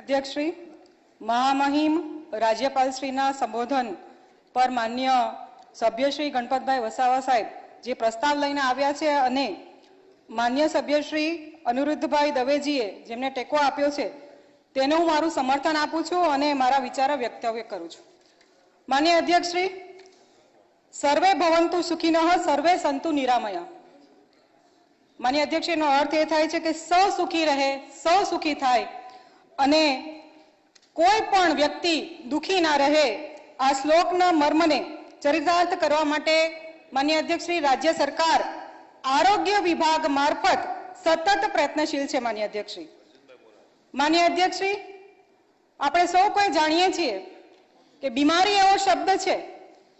અધ્યક્ષશ્રી, મહામહિમ રાજ્યપાલશ્રીના સંબોધન પર માન્ય સભ્યશ્રી ગણપતભાઈ વસાવા સાહેબ જે પ્રસ્તાવ લઈને આવ્યા છે અને માન્ય સભ્યશ્રી અનિરુદ્ધભાઈ દવેજીએ જેમને ટેકો આપ્યો છે, તેને હું મારું સમર્થન આપું છું અને મારા વિચારો વ્યક્તવ્ય કરું છું. માન્ય અધ્યક્ષશ્રી, સર્વે ભવંતુ સુખીનઃ, સર્વે સંતુ નિરામયા. માન્ય અધ્યક્ષનો અર્થ એ થાય છે કે સૌ સુખી રહે સૌ સુખી થાય અને કોઈ પણ વ્યક્તિ દુઃખી ના રહે, આ શ્લોકના મર્મને ચરિતાર્થ કરવા માટે માન્ય અધ્યક્ષ શ્રી રાજ્ય સરકાર આરોગ્ય વિભાગ મારફત સતત પ્રયત્નશીલ છે, માન્ય અધ્યક્ષ શ્રી. માન્ય અધ્યક્ષ શ્રી, આપણે સૌ કોઈ જાણીએ છીએ કે બીમારી એવો શબ્દ છે,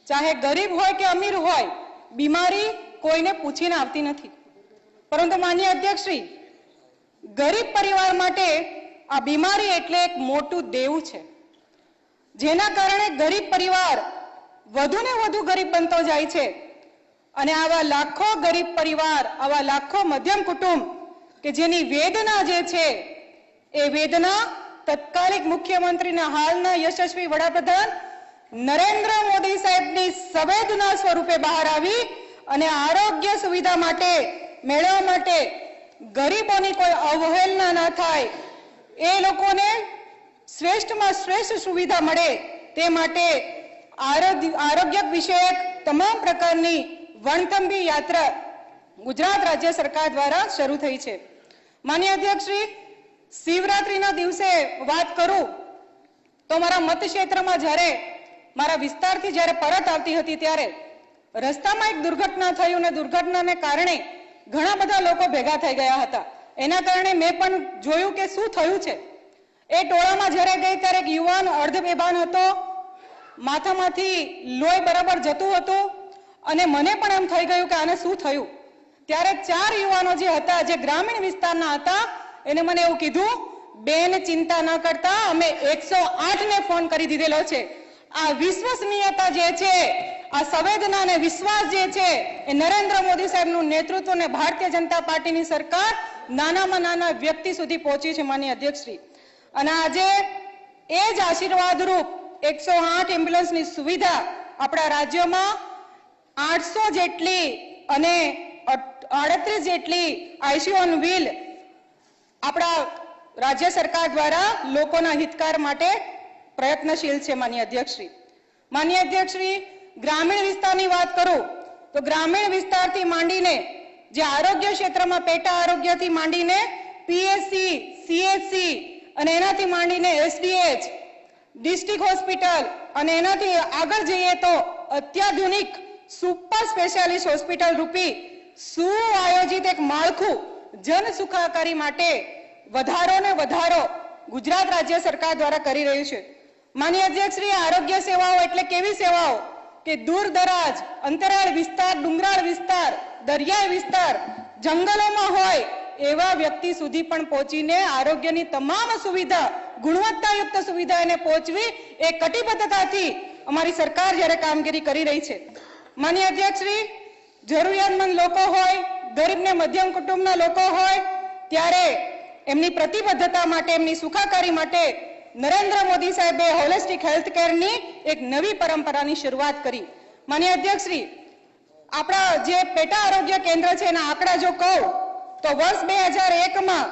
ચાહે ગરીબ હોય કે અમીર હોય, બીમારી કોઈને પૂછીને આવતી નથી. પરંતુ માન્ય અધ્યક્ષ શ્રી, ગરીબ પરિવાર માટે આ બીમારી એટલે એક મોટું દેવું છે. જેના કારણે ગરીબ પરિવાર વધુ ને વધુ ગરીબ બનતો જાય છે. અને આવા લાખો ગરીબ પરિવાર, આવા લાખો મધ્યમ કુટુંબ કે જેની વેદના જે છે, એ વેદના તત્કાલિક મુખ્યમંત્રીના હાલના યશસ્વી વડાપ્રધાન નરેન્દ્ર મોદી સાહેબની સંવેદના સ્વરૂપે બહાર આવી અને આરોગ્ય સુવિધા માટે મેળવવા માટે ગરીબોની કોઈ અવહેલના ના થાય એ લોકોને શ્રેષ્ઠમાં શ્રેષ્ઠ સુવિધા મળે તે માટે આરોગ્ય વિષયક તમામ પ્રકારની વણતંબી યાત્રા ગુજરાત રાજ્ય સરકાર દ્વારા શરૂ થઈ છે. માન્ય અધ્યક્ષ શ્રી, શિવરાત્રિના દિવસે વાત કરું તો મારા મતક્ષેત્રમાં જ્યારે મારા વિસ્તારથી જ્યારે પરત આવતી હતી ત્યારે રસ્તામાં એક દુર્ઘટના થઈ અને દુર્ઘટનાને કારણે ઘણા બધા લોકો ભેગા થઈ ગયા હતા. એના કારણે મેં પણ જોયું કે શું થયું છે. એ ટોળામાં જ્યારે ગઈ ત્યારે એક યુવાન અર્ધ બેભાન હતો. માથામાંથી લોહી બરાબર જતું હતું અને મને પણ એમ થઈ ગયું કે આને શું થયું. ત્યારે ચાર યુવાનો જે હતા, જે ગ્રામીણ વિસ્તારના હતા, એને મને એવું કીધું, બેન, ચિંતા ન કરતા, અમે એકસો ને ફોન કરી દીધેલો છે. આ વિશ્વસનીયતા જે છે, આ સંવેદના અને વિશ્વાસ જે છે, એ નરેન્દ્ર મોદી સાહેબનું નેતૃત્વ અને ભારતીય જનતા પાર્ટીની સરકાર નાનામાં નાના વ્યક્તિ સુધી પહોંચી છે માન્ય અધ્યક્ષશ્રી. અને આજે એ જ આશીર્વાદરૂપ એકસો આઠ એમ્બ્યુલન્સની સુવિધા આપણા રાજ્યમાં આઠસો જેટલી અને આડત્રીસ જેટલી આઈસીયુ ઓન વ્હીલ આપણા રાજ્ય સરકાર દ્વારા લોકોના હિતકાર માટે પ્રયત્નશીલ છે માન્ય અધ્યક્ષશ્રી. માન્ય અધ્યક્ષશ્રી, ગ્રામીણ વિસ્તારની વાત કરું તો ગ્રામીણ વિસ્તારથી માંડીને જે આરોગ્ય ક્ષેત્રમાં પેટા આરોગ્યથી માંડીને પીએસસી સીએચસી અને એનાથી માંડીને એસડીએચ ડિસ્ટ્રિક્ટ હોસ્પિટલ અને એનાથી આગળ જઈએ તો અત્યાધુનિક સુપર સ્પેશિયાલિસ્ટ હોસ્પિટલ રૂપી સુઆયોજિત એક માળખું જન સુખાકારી માટે વધારો ને વધારો ગુજરાત રાજ્ય સરકાર દ્વારા કરી રહ્યું છે. માન્ય અધ્યક્ષ આરોગ્ય સેવાઓ એટલે કેવી સેવાઓ? કે દૂર દરાજ, અંતરાળ વિસ્તાર, ડુંગરાળ વિસ્તાર દરિયાઈ વિસ્તાર જંગલોમાં હોય એવા વ્યક્તિ સુધી પણ પહોંચીને આરોગ્યની તમામ સુવિધા, ગુણવત્તાયુક્ત સુવિધા એને પહોંચવી એ કટિબદ્ધતાથી અમારી સરકાર જ્યારે કામગીરી કરી રહી છે. માન્ય અધ્યક્ષશ્રી, જરૂરિયાતમંદ લોકો હોય, ગરીબ ને મધ્યમ કુટુંબના લોકો હોય, ત્યારે એમની પ્રતિબદ્ધતા માટે, એમની સુખાકારી માટે નરેન્દ્ર મોદી સાહેબે હોલિસ્ટિક હેલ્થ કેરની એક નવી પરંપરાની શરૂઆત કરી. માન્ય અધ્યક્ષ શ્રી આપણા જે પેટા આરોગ્ય કેન્દ્ર છે એના આંકડા જો કહું, તો વર્ષ બે હજાર એકમાં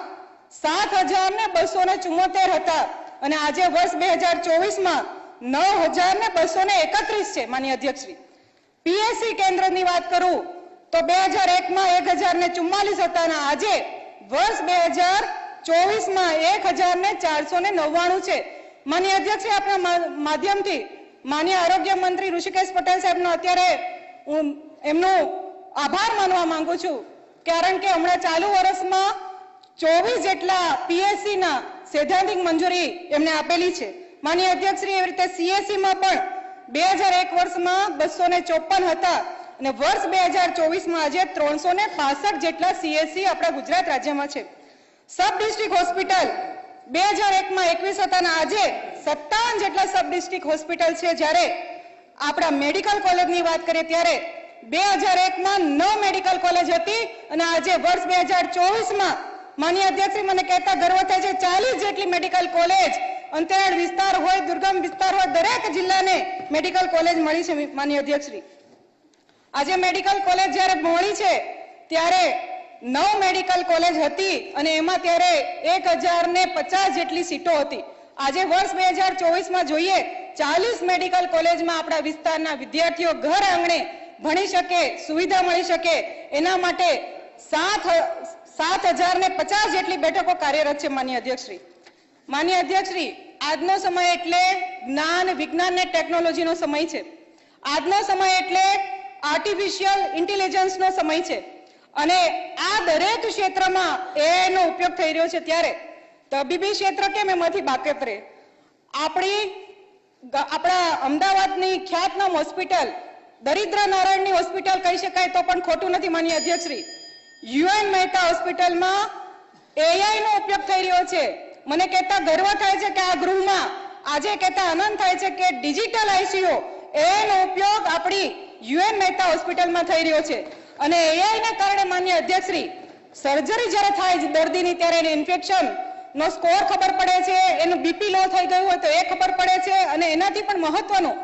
સાત હજાર ને બસો ને ચુમ્મોતેર હતા અને આજે વર્ષ બે હજાર ચોવીસમાં નવ હજાર ને બસો ને એકત્રીસ છે, માન્ય અધ્યક્ષશ્રી. પીએસસી કેન્દ્રની વાત કરું, તો બે હજાર એકમાં એક હજાર ને ચુમ્માલીસ હતા અને આજે વર્ષ બે હજાર ચોવીસમાં એક હજાર ને ચારસો ને નવ્વાણું છે. માન્ય અધ્યક્ષ આપણા માધ્યમથી માન્ય આરોગ્ય મંત્રી ઋષિકેશ પટેલ સાહેબનો અત્યારે હું એમનો આભાર માનવા માંગુ છું. કારણ કે હમણાં ચાલુ વર્ષમાં ચોવીસ જેટલા પીએસસીના સૈદ્ધાંતિક મંજૂરી એમને આપેલી છે. માન્ય અધ્યક્ષશ્રી એવી રીતે સીએસસીમાં પણ બે હજાર એક વર્ષમાં બસો ને ચોપન હતા અને વર્ષ બે હજાર ચોવીસમાં આજે ત્રણસો ને પાસઠ જેટલા સીએસસી આપણા ગુજરાત રાજ્યમાં છે. સબ ડિસ્ટ્રિક્ટ હોસ્પિટલ બે હજાર એકમાં એકવીસ હતા અને આજે સત્તાવન જેટલા સબ ડિસ્ટ્રિક્ટ હોસ્પિટલ છે. જ્યારે આપણા મેડિકલ કોલેજની વાત કરીએ ત્યારે બે હજાર એકમાં નવ મેડિકલ કોલેજ હતી અને આજે વર્ષ બે હજાર ચોવીસમાં માન્ય અધ્યક્ષશ્રી મને કહેતા, ગર્વ થાય છે, ચાલીસ જેટલી મેડિકલ કોલેજ અંતરિયાળ વિસ્તાર હોય, દુર્ગમ વિસ્તાર હોય, દરેક જિલ્લાને મેડિકલ કોલેજ મળી છે, માન્ય અધ્યક્ષશ્રી. આજે મેડિકલ કોલેજ જ્યારે મળી છે, ત્યારે નવ મેડિકલ કોલેજ હતી અને એમાં ત્યારે એક હજાર ને પચાસ જેટલી સીટો હતી. આજે વર્ષ બે હજાર ચોવીસમાં જોઈએ, ચાલીસ મેડિકલ કોલેજમાં આપણા વિસ્તારના વિદ્યાર્થીઓ ઘર આંગણે ભણી શકે, સુવિધા મળી શકે, એના માટે સાત સાત હજાર ને પચાસ જેટલી બેઠકો કાર્યરત છે માન્ય અધ્યક્ષશ્રી. માન્ય અધ્યક્ષશ્રી, આજનો સમય એટલે જ્ઞાન, વિજ્ઞાન ને ટેકનોલોજીનો સમય છે. આજનો સમય એટલે આર્ટિફિશિયલ ઇન્ટેલિજન્સનો સમય છે. અને આ દરેક ક્ષેત્રમાં AI નો ઉપયોગ થઈ રહ્યો છે ત્યારે. તબીબી ક્ષેત્ર કેમ એમાંથી બાકેત રહે? આપણી આપણા અમદાવાદની ખ્યાતનામ હોસ્પિટલ દરિદ્ર નારાયણની હોસ્પિટલ કહી શકાય તો પણ ખોટું નથી માન્ય અધ્યક્ષશ્રી. યુએન મહેતા હોસ્પિટલમાં એઆઈ નો ઉપયોગ થઈ રહ્યો છે. મને કહેતા ગર્વ થાય છે કે આ ગૃહમાં આજે કહેતા આનંદ થાય છે કે ડિજિટલ આઈસીયુ એઆઈનો ઉપયોગ આપણી યુએન મહેતા હોસ્પિટલમાં થઈ રહ્યો છે. અને એઆઈના કારણે માન્ય અધ્યક્ષશ્રી સર્જરી જ્યારે થાય છે દર્દીની ત્યારે એને ઇન્ફેક્શન નો સ્કોર ખબર પડે છે, એનું બીપી લો થઈ ગયું હોય તો એ ખબર પડે છે અને એનાથી પણ મહત્વનું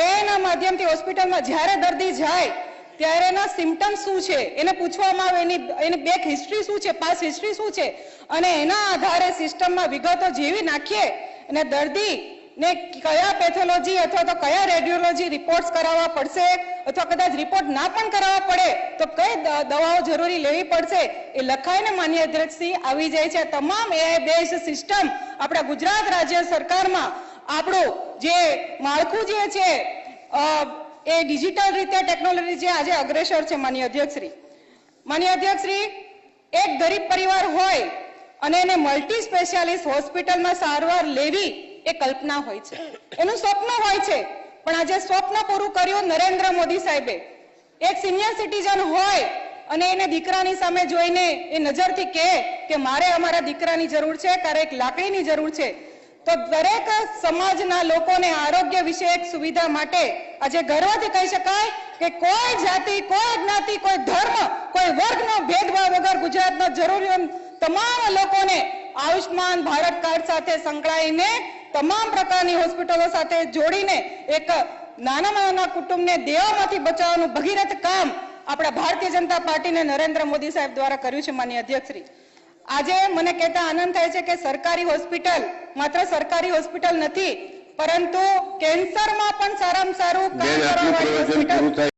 એના માધ્યમથી હોસ્પિટલમાં જ્યારે દર્દી જાય ત્યારે એના સિમ્ટમ્સ શું છે? એને પૂછવામાં આવે, એની એની બેક હિસ્ટ્રી શું છે? પાસ હિસ્ટ્રી શું છે? અને એના આધારે સિસ્ટમમાં વિગતો જીવી નાખીએ, અને દર્દી ને કયા પેથોલોજી અથવા તો કયા રેડિયોલોજી રિપોર્ટ્સ કરાવવા પડશે, અથવા કદાચ રિપોર્ટ ના પણ કરાવવા પડે, તો કઈ દવાઓ જરૂરી લેવી પડશે, એ લખાઈને માન્ય અધ્યક્ષથી આવી જાય છે. તમામ એઆઈ બેઝ સિસ્ટમ આપણા ગુજરાત રાજ્ય સરકારમાં આપણું જે માળખું જે છે એ ડિજિટલ રીતે ટેકનોલોજી જે આજે અગ્રેસર છે, માન્ય અધ્યક્ષશ્રી. માન્ય અધ્યક્ષશ્રી, એક ગરીબ પરિવાર હોય અને એને મલ્ટી સ્પેશિયાલિસ્ટ હોસ્પિટલમાં સારવાર લેવી એ કલ્પના હોય છે. એનું સ્વપ્ન હોય છે, પણ આજે સ્વપ્ન પૂરું કર્યું નરેન્દ્ર મોદી સાહેબે. એક સિનિયર સિટીઝન હોય અને એને દીકરાની સામે જોઈને એ નજરથી કહે કે મારે અમારા દીકરાની જરૂર છે ક્યારેક લાકડીની જરૂર છે. તો દરેક સમાજના લોકોને આરોગ્ય વિષયક સુવિધા માટે આજે ગર્વથી કહી શકાય કે કોઈ જાતિ, કોઈ જ્ઞાતિ, કોઈ ધર્મ, કોઈ વર્ગનો ભેદભાવ વગર ગુજરાતના જરૂરી તમામ લોકોને આયુષ્માન ભારત કાર્ડ સાથે સંકળાઈને, તમામ પ્રકારની હોસ્પિટલો સાથે જોડીને એક નાનામાં નાના કુટુંબને દેવામાંથી બચાવવાનું ભગીરથ કામ આપણા ભારતીય જનતા પાર્ટીને નરેન્દ્ર મોદી સાહેબ દ્વારા કર્યું છે માન્ય અધ્યક્ષશ્રી. આજે મને કહેતા આનંદ થાય છે કે સરકારી હોસ્પિટલ માત્ર સરકારી હોસ્પિટલ નથી પરંતુ કેન્સરમાં પણ સારામાં સારું કામ કરવા હોસ્પિટલ.